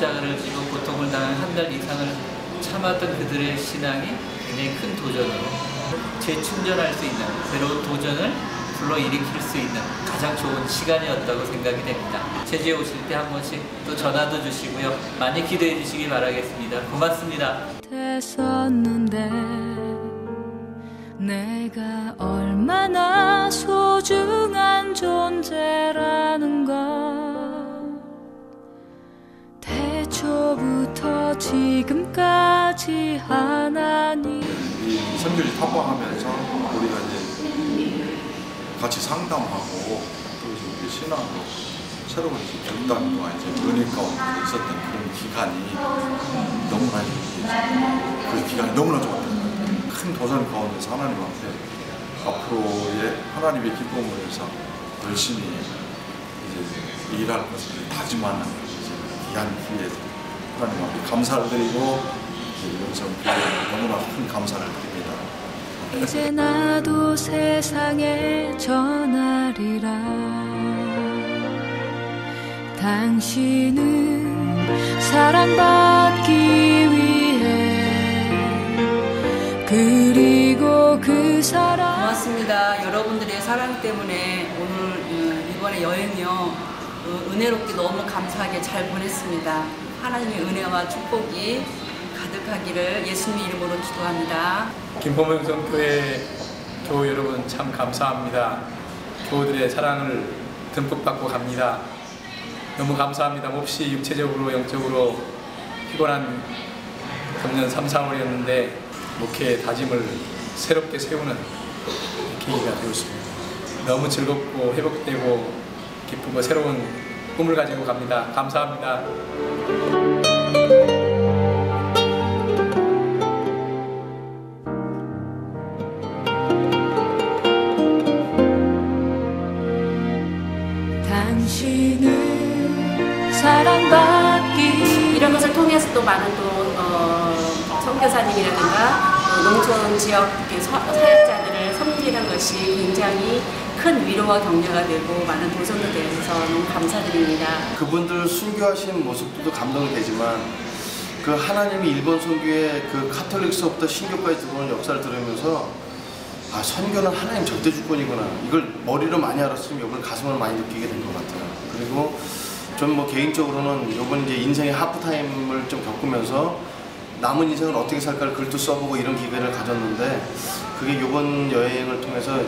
십자가를 지고 고통을 당한 한 달 이상을 참았던 그들의 신앙이 굉장히 큰 도전으로 재충전할 수 있는 새로운 도전을 불러일으킬 수 있는 가장 좋은 시간이었다고 생각이 됩니다. 제주에 오실 때 한 번씩 또 전화도 주시고요. 많이 기대해 주시기 바라겠습니다. 고맙습니다. 됐었는데 내가 얼마나 소중한 존재 하나님 이 선교를 탑방하면서 우리가 이제 같이 상담하고 또 이제 신앙으로 새로운 결단과 이제 은혜 가운데 있었던 그런 기간이 너무나 그 기간이 너무나 좋았던. 큰 도전 가운데서 하나님 앞에 앞으로의 하나님의 기쁨을 위해서 열심히 이제 일할 것을 다짐하는 이제 기간기에 하나님 앞에 감사를 드리고 여기서 너무나 큰 감사를 드립니다. 이제 나도 세상에 전하리라 당신은 사랑받기 위해 그리고 그 사랑 고맙습니다. 여러분들의 사랑 때문에 오늘 음, 이번에 여행요 어, 은혜롭게 너무 감사하게 잘 보냈습니다. 하나님의 은혜와 축복이 가득하기를 예수님 이름으로 기도합니다. 김포명 성 교회 교우 여러분 참 감사합니다. 교우들의 사랑을 듬뿍 받고 갑니다. 너무 감사합니다. 몹시 육체적으로 영적으로 피곤한 금년 3, 4월이었는데 목회의 다짐을 새롭게 세우는 계기가 되었습니다. 너무 즐겁고 회복되고 기쁘고 새로운 꿈을 가지고 갑니다. 감사합니다. 당신은 사랑받기 이런 것을 통해서 또 많은 또 어, 선교사님이라든가 또 농촌 지역 사역자들을 섬기는 것이 굉장히 큰 위로와 격려가 되고 많은 도전도 되어서 너무 감사드립니다. 그분들 순교하신 모습도 감동이 되지만 그 하나님이 일본 선교의 그 카톨릭서부터 신교까지 들어오는 역사를 들으면서 아 선교는 하나님 절대 주권이구나 이걸 머리로 많이 알았으면 이걸 가슴으로 많이 느끼게 된 것 같아요. 그리고 전뭐 개인적으로는 이번 이제 인생의 하프타임을 좀 겪으면서 남은 인생을 어떻게 살까를 글도 써보고 이런 기회를 가졌는데 그게 이번 여행을 통해서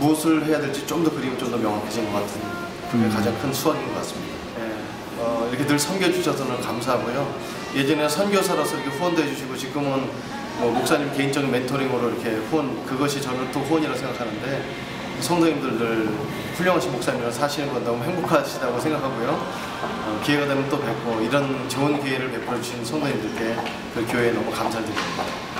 무엇을 해야 될지 좀 더 그림이 좀 더 명확해진 것 같은 그게 가장 큰 수확인 것 같습니다. 예, 어, 이렇게 늘 섬겨주셔서 감사하고요. 예전에 선교사로서 이렇게 후원도 해주시고 지금은 뭐 목사님 개인적인 멘토링으로 이렇게 후원 그것이 저는 또 후원이라고 생각하는데 성도님들 늘 훌륭하신 목사님이랑 사시는 건 너무 행복하시다고 생각하고요. 어, 기회가 되면 또 뵙고 이런 좋은 기회를 베풀어 주신 성도님들께 그 교회에 너무 감사드립니다.